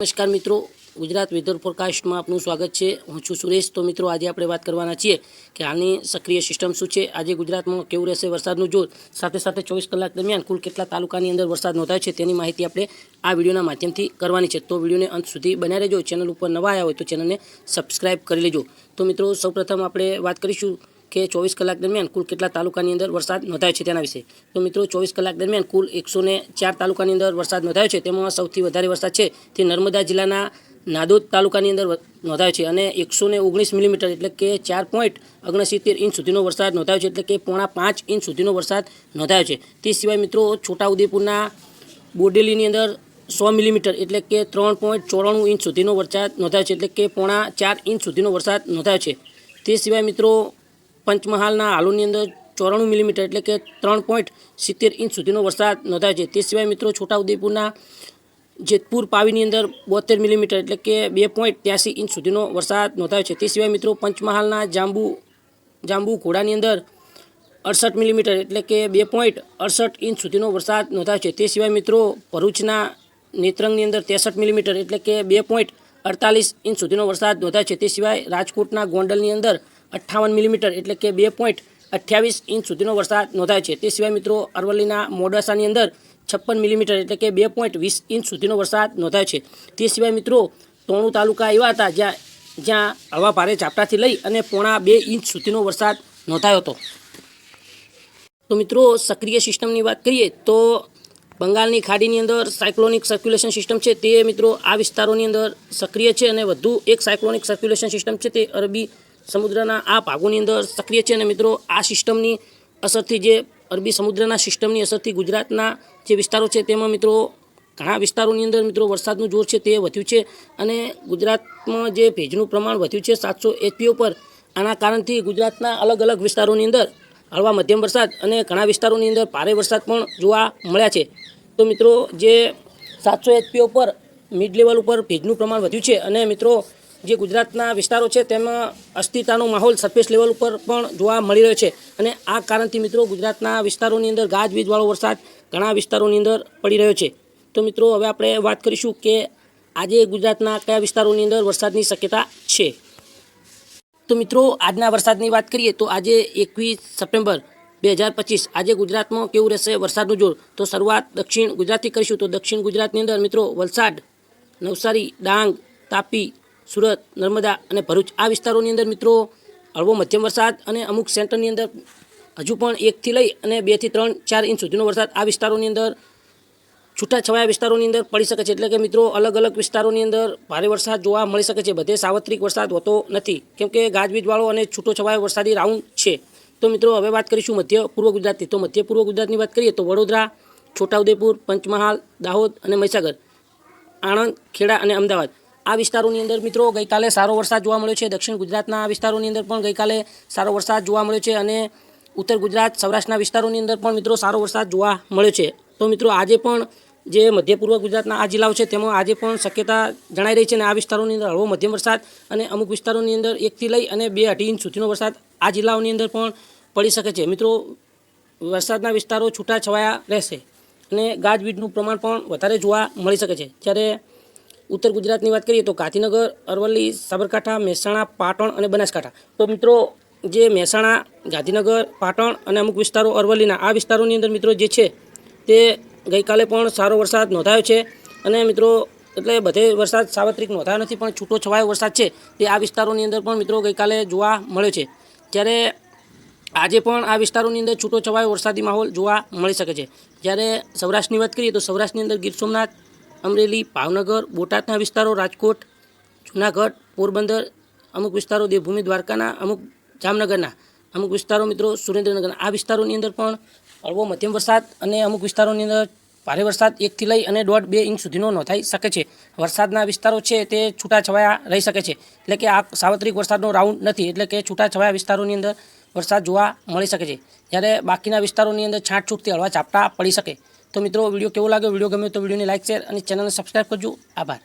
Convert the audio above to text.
નમસ્કાર મિત્રો, ગુજરાત વેધર ફોરકાસ્ટમાં આપનું સ્વાગત છે. હું છું સુરેશ. તો મિત્રો, આજે આપણે વાત કરવાના છીએ કે હાલની સક્રિય સિસ્ટમ શું છે? આજે ગુજરાતમાં કેવું રહેશે વરસાદનું જોર? સાથે સાથે ચોવીસ કલાક દરમિયાન કુલ કેટલા તાલુકાની અંદર વરસાદ નોંધાયો છે તેની માહિતી આપણે આ વિડીયોના માધ્યમથી કરવાની છે. તો વિડીયોને અંત સુધી બન્યા રહેજો. ચેનલ ઉપર નવા આવ્યા હોય તો ચેનલને સબસ્ક્રાઇબ કરી લેજો. તો મિત્રો, સૌપ્રથમ આપણે વાત કરીશું કે ચોવીસ કલાક દરમિયાન કુલ કેટલા તાલુકાની અંદર વરસાદ નોંધાયો છે તેના વિશે? તો મિત્રો, ચોવીસ કલાક દરમિયાન કુલ એકસો ચાર તાલુકાની અંદર વરસાદ નોંધાયો છે. તેમાં સૌથી વધારે વરસાદ છે તે નર્મદા જિલ્લાના નાદોદ તાલુકાની અંદર નોંધાયો છે અને એકસો ઓગણીસ મિલીમીટર એટલે કે ચાર પોઈન્ટ ઓગણસિત્તેર ઇંચ સુધીનો વરસાદ નોંધાયો છે એટલે કે પોણા પાંચ ઇંચ સુધીનો વરસાદ નોંધાયો છે. તે સિવાય મિત્રો, છોટાઉદેપુરના બોડેલીની અંદર સો મિલીમીટર એટલે કે ત્રણ પોઈન્ટ ચોરાણું ઇંચ સુધીનો વરસાદ નોંધાયો છે એટલે કે પોણા ચાર ઇંચ સુધીનો વરસાદ નોંધાયો છે. તે સિવાય મિત્રો પંચમહાલના હાલોની અંદર ચોરાણું મિલીમીટર એટલે કે ત્રણ પોઈન્ટ સિત્તેર ઇંચ સુધીનો વરસાદ નોંધાયો છે. તે સિવાય મિત્રો છોટાઉદેપુરના જેતપુર પાવીની અંદર બોતેર મિલીમીટર એટલે કે બે પોઈન્ટ ત્યાસી ઇંચ સુધીનો વરસાદ નોંધાયો છે. તે સિવાય મિત્રો પંચમહાલના જાંબુ જાંબુ ઘોડાની અંદર અડસઠ મિલીમીટર એટલે કે બે પોઈન્ટ અડસઠ ઇંચ સુધીનો વરસાદ નોંધાયો છે. તે સિવાય મિત્રો ભરૂચના નેત્રંગની અંદર ત્રેસઠ મિલીમીટર એટલે કે બે પોઈન્ટ અડતાલીસ ઇંચ સુધીનો વરસાદ નોંધાયો છે. તે સિવાય રાજકોટના ગોંડલની અંદર અઠ્ઠાવન મિલીમીટર એટલે કે બે પોઈન્ટ અઠ્યાવીસ ઇંચ સુધીનો વરસાદ નોંધાયો છે. તે સિવાય મિત્રો અરવલ્લીના મોડાસાની અંદર છપ્પન મિલીમીટર એટલે કે બે પોઈન્ટ વીસ ઇંચ સુધીનો વરસાદ નોંધાયો છે. તે સિવાય મિત્રો તોણું તાલુકા એવા હતા જ્યાં જ્યાં હવા ભારે ઝાપટાથી લઈ અને પોણા બે ઇંચ સુધીનો વરસાદ નોંધાયો હતો. તો મિત્રો સક્રિય સિસ્ટમની વાત કરીએ તો બંગાળની ખાડીની અંદર સાયક્લોનિક સર્ક્યુલેશન સિસ્ટમ છે. તે મિત્રો આ વિસ્તારોની અંદર સક્રિય છે અને વધુ એક સાયક્લોનિક સર્ક્યુલેશન સિસ્ટમ છે. તે અરબી સમુદ્રના આ ભાગોની અંદર સક્રિય છે અને મિત્રો, આ સિસ્ટમની અસરથી જે અરબી સમુદ્રના સિસ્ટમની અસરથી ગુજરાતના જે વિસ્તારો છે તેમાં મિત્રો, ઘણા વિસ્તારોની અંદર મિત્રો વરસાદનું જોર છે તે વધ્યું છે અને ગુજરાતમાં જે ભેજનું પ્રમાણ વધ્યું છે સાતસો એચપીઓ પર, આના કારણથી ગુજરાતના અલગ અલગ વિસ્તારોની અંદર હળવા મધ્યમ વરસાદ અને ઘણા વિસ્તારોની અંદર ભારે વરસાદ પણ જોવા મળ્યા છે. તો મિત્રો, જે સાતસો એચપીઓ પર મિડ લેવલ ઉપર ભેજનું પ્રમાણ વધ્યું છે અને મિત્રો જે ગુજરાતના વિસ્તારો છે, તેમાં અસ્થિરતાનો માહોલ સરફેસ લેવલ ઉપર પણ જોવા મળી રહ્યો છે. અને આ કારણથી મિત્રો ગુજરાતના વિસ્તારોની અંદર ગાજવીજવાળો વરસાદ ઘણા વિસ્તારોની અંદર પડી રહ્યો છે. તો મિત્રો હવે આપણે વાત કરીશું કે આજે ગુજરાતના કયા વિસ્તારોની અંદર વરસાદની શક્યતા છે. તો મિત્રો આજના વરસાદની વાત કરીએ તો આજે એકવીસ સપ્ટેમ્બર બે હજાર પચીસ આજે ગુજરાતમાં કેવું રહેશે વરસાદનું જોર? તો શરૂઆત દક્ષિણ ગુજરાતથી કરીશું. તો દક્ષિણ ગુજરાતની અંદર મિત્રો વલસાડ, નવસારી, ડાંગ, તાપી સુરત, નર્મદા અને ભરૂચ આ વિસ્તારોની અંદર મિત્રો હળવો મધ્યમ વરસાદ અને અમુક સેન્ટરની અંદર હજુ પણ એકથી લઈ અને બેથી ત્રણ, ચાર ઇંચ સુધીનો વરસાદ આ વિસ્તારોની અંદર છૂટાછવાયા વિસ્તારોની અંદર પડી શકે છે. એટલે કે મિત્રો અલગ અલગ વિસ્તારોની અંદર ભારે વરસાદ જોવા મળી શકે છે. બધે સાર્વત્રિક વરસાદ હોતો નથી. કેમ કે ગાજવીજવાળો અને છૂટો છવાયો વરસાદી રાઉન્ડ છે. તો મિત્રો હવે વાત કરીશું મધ્ય પૂર્વ ગુજરાતની. તો મધ્ય પૂર્વ ગુજરાતની વાત કરીએ તો વડોદરા, છોટાઉદેપુર, પંચમહાલ, દાહોદ અને મહીસાગર, આણંદ, ખેડા અને અમદાવાદ. આ વિસ્તારોની અંદર મિત્રો ગઈકાલે સારો વરસાદ જોવા મળ્યો છે. દક્ષિણ ગુજરાતના વિસ્તારોની અંદર પણ ગઈકાલે સારો વરસાદ જોવા મળ્યો છે અને ઉત્તર ગુજરાત, સૌરાષ્ટ્રના વિસ્તારોની અંદર પણ મિત્રો સારો વરસાદ જોવા મળ્યો છે. તો મિત્રો આજે પણ જે મધ્ય પૂર્વ ગુજરાતના આ જિલ્લાઓ છે તેમાં આજે પણ શક્યતા જણાઈ રહી છે અને આ વિસ્તારોની અંદર હળવો મધ્યમ વરસાદ અને અમુક વિસ્તારોની અંદર એકથી લઈ અને બે અઢી ઇંચ સુધીનો વરસાદ આ જિલ્લાઓની અંદર પણ પડી શકે છે. મિત્રો, વરસાદના વિસ્તારો છૂટા છવાયા રહેશે અને ગાજવીજનું પ્રમાણ પણ વધારે જોવા મળી શકે છે. જ્યારે ઉત્તર ગુજરાતની વાત કરીએ તો ગાંધીનગર, અરવલ્લી, સાબરકાંઠા, મહેસાણા, પાટણ અને બનાસકાંઠા. તો મિત્રો, જે મહેસાણા, ગાંધીનગર, પાટણ અને અમુક વિસ્તારો અરવલ્લીના, આ વિસ્તારોની અંદર મિત્રો જે છે, તે ગઈકાલે પણ સારો વરસાદ નોંધાયો છે. અને મિત્રો, એટલે બધે વરસાદ સાર્વત્રિક નોંધાયો નથી, પણ છૂટો છવાયો વરસાદ છે, તે આ વિસ્તારોની અંદર પણ મિત્રો ગઈકાલે જોવા મળ્યો છે. જ્યારે આજે પણ આ વિસ્તારોની અંદર છૂટો છવાયો વરસાદી માહોલ જોવા મળી શકે છે. જ્યારે સૌરાષ્ટ્રની વાત કરીએ તો સૌરાષ્ટ્રની અંદર ગીર સોમનાથ અમરેલી, ભાવનગર, બોટાદના વિસ્તારો, રાજકોટ, જૂનાગઢ, પોરબંદર, અમુક વિસ્તારો દેવભૂમિ દ્વારકાના, અમુક જામનગરના, અમુક વિસ્તારો મિત્રો સુરેન્દ્રનગરના. આ વિસ્તારોની અંદર પણ હળવો મધ્યમ વરસાદ અને અમુક વિસ્તારોની અંદર ભારે વરસાદ એકથી લઈ અને દોઢ બે ઇંચ સુધીનો નોંધાઈ શકે છે. વરસાદના વિસ્તારો છે તે છૂટાછવાયા રહી શકે છે. એટલે કે આ સાર્વત્રિક વરસાદનો રાઉન્ડ નથી, એટલે કે છૂટાછવાયા વિસ્તારોની અંદર વરસાદ જોવા મળી શકે છે. જ્યારે બાકીના વિસ્તારોની અંદર છાંટછૂટથી હળવા ઝાપટા પડી શકે. તો મિત્રો, વીડિયો કેવો લાગ્યો? વીડિયો ગમ્યો તો વિડીયોને લાઇક શેર અને ચેનલને સબસ્ક્રાઈબ કરજો. આભાર.